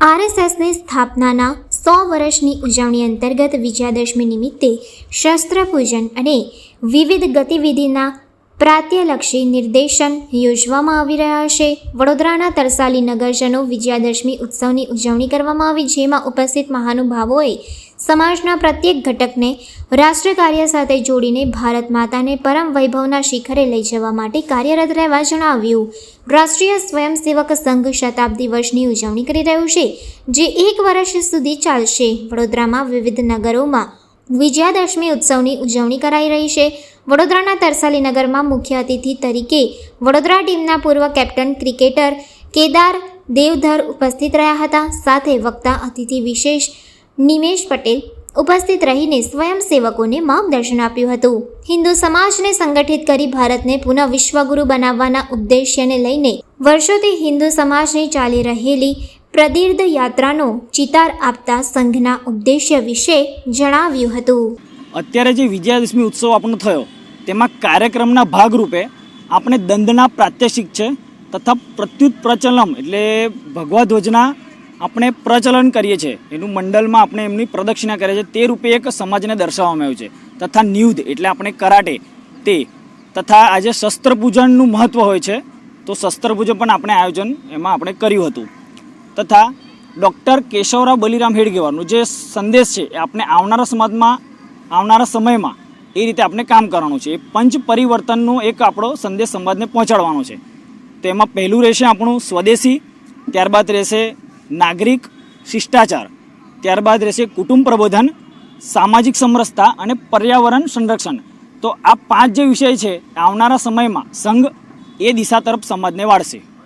આરએસએસની સ્થાપનાના સો વર્ષની ઉજવણી અંતર્ગત વિજયાદશમી નિમિત્તે શસ્ત્ર પૂજન અને વિવિધ ગતિવિધિના પ્રાત્યલક્ષી નિર્દેશન યોજવામાં આવી રહ્યા છે. વડોદરાના તરસાલી નગરજનો વિજયાદશમી ઉત્સવની ઉજવણી કરવામાં આવી, જેમાં ઉપસ્થિત મહાનુભાવોએ સમાજના પ્રત્યેક ઘટકને રાષ્ટ્ર કાર્ય સાથે જોડીને ભારત માતાને પરમ વૈભવના શિખરે લઈ જવા માટે કાર્યરત રહેવા જણાવ્યું. રાષ્ટ્રીય સ્વયંસેવક સંઘ શતાબ્દી વર્ષની ઉજવણી કરી રહ્યું છે, જે એક વર્ષ સુધી ચાલશે. વડોદરામાં વિવિધ નગરોમાં વિજયાદશમી ઉત્સવની ઉજવણી કરાઈ રહી છે. વડોદરાના તરસાલી નગરમાં મુખ્ય અતિથિ તરીકે વડોદરા ટીમના પૂર્વ કેપ્ટન ક્રિકેટર કેદાર દેવધર ઉપસ્થિત રહ્યા હતા. સાથે વક્તા અતિથિ વિશેષ નિમેશ પટેલ ઉપસ્થિત રહીને સ્વયંસેવકોને માર્ગદર્શન આપ્યું હતું. હિન્દુ સમાજને સંગઠિત કરી ભારતને પુનઃ વિશ્વગુરુ બનાવવાના ઉદ્દેશ્યને લઈને વર્ષોથી હિન્દુ સમાજની ચાલી રહેલી પ્રદીર્ઘ યાત્રાનો ચિતાર આપતા સંઘના ઉદ્દેશ્ય વિશે જણાવ્યું હતું. અત્યારે જે વિજયાદશમી ઉત્સવ આપણો થયો, તેમાં કાર્યક્રમના ભાગરૂપે આપણે દંડના પ્રાત્યક્ષિક છે તથા પ્રત્યુત પ્રચલમ એટલે ભગવા ધ્વજના આપણે પ્રચલન કરીએ છીએ. એનું મંડળમાં આપણે એમની પ્રદક્ષિણા કરીએ છીએ. તે રૂપે એક સમાજને દર્શાવવામાં આવ્યું છે. તથા નિયુદ્ધ એટલે આપણે કરાટે, તે તથા આજે શસ્ત્રપૂજનનું મહત્ત્વ હોય છે. તો શસ્ત્રપૂજન પણ આપણે આયોજન એમાં આપણે કર્યું હતું. તથા ડૉક્ટર કેશવરાવ બલિરામ હેડગેવારનો જે સંદેશ છે એ આપણે આવનારા સમાજમાં, આવનારા સમયમાં એ રીતે આપણે કામ કરવાનું છે. પંચ પરિવર્તનનો એક આપણો સંદેશ સમાજને પહોંચાડવાનો છે. તો એમાં પહેલું રહેશે આપણું સ્વદેશી, ત્યારબાદ રહેશે નાગરિક શિષ્ટાચાર, ત્યારબાદ રહેશે કુટુંબ પ્રબોધન, સામાજિક સમરસતા અને પર્યાવરણ સંરક્ષણ. તો આ પાંચ જે વિષય છે, આવનારા સમયમાં સંઘ એ દિશા તરફ સમાજને વાળશે.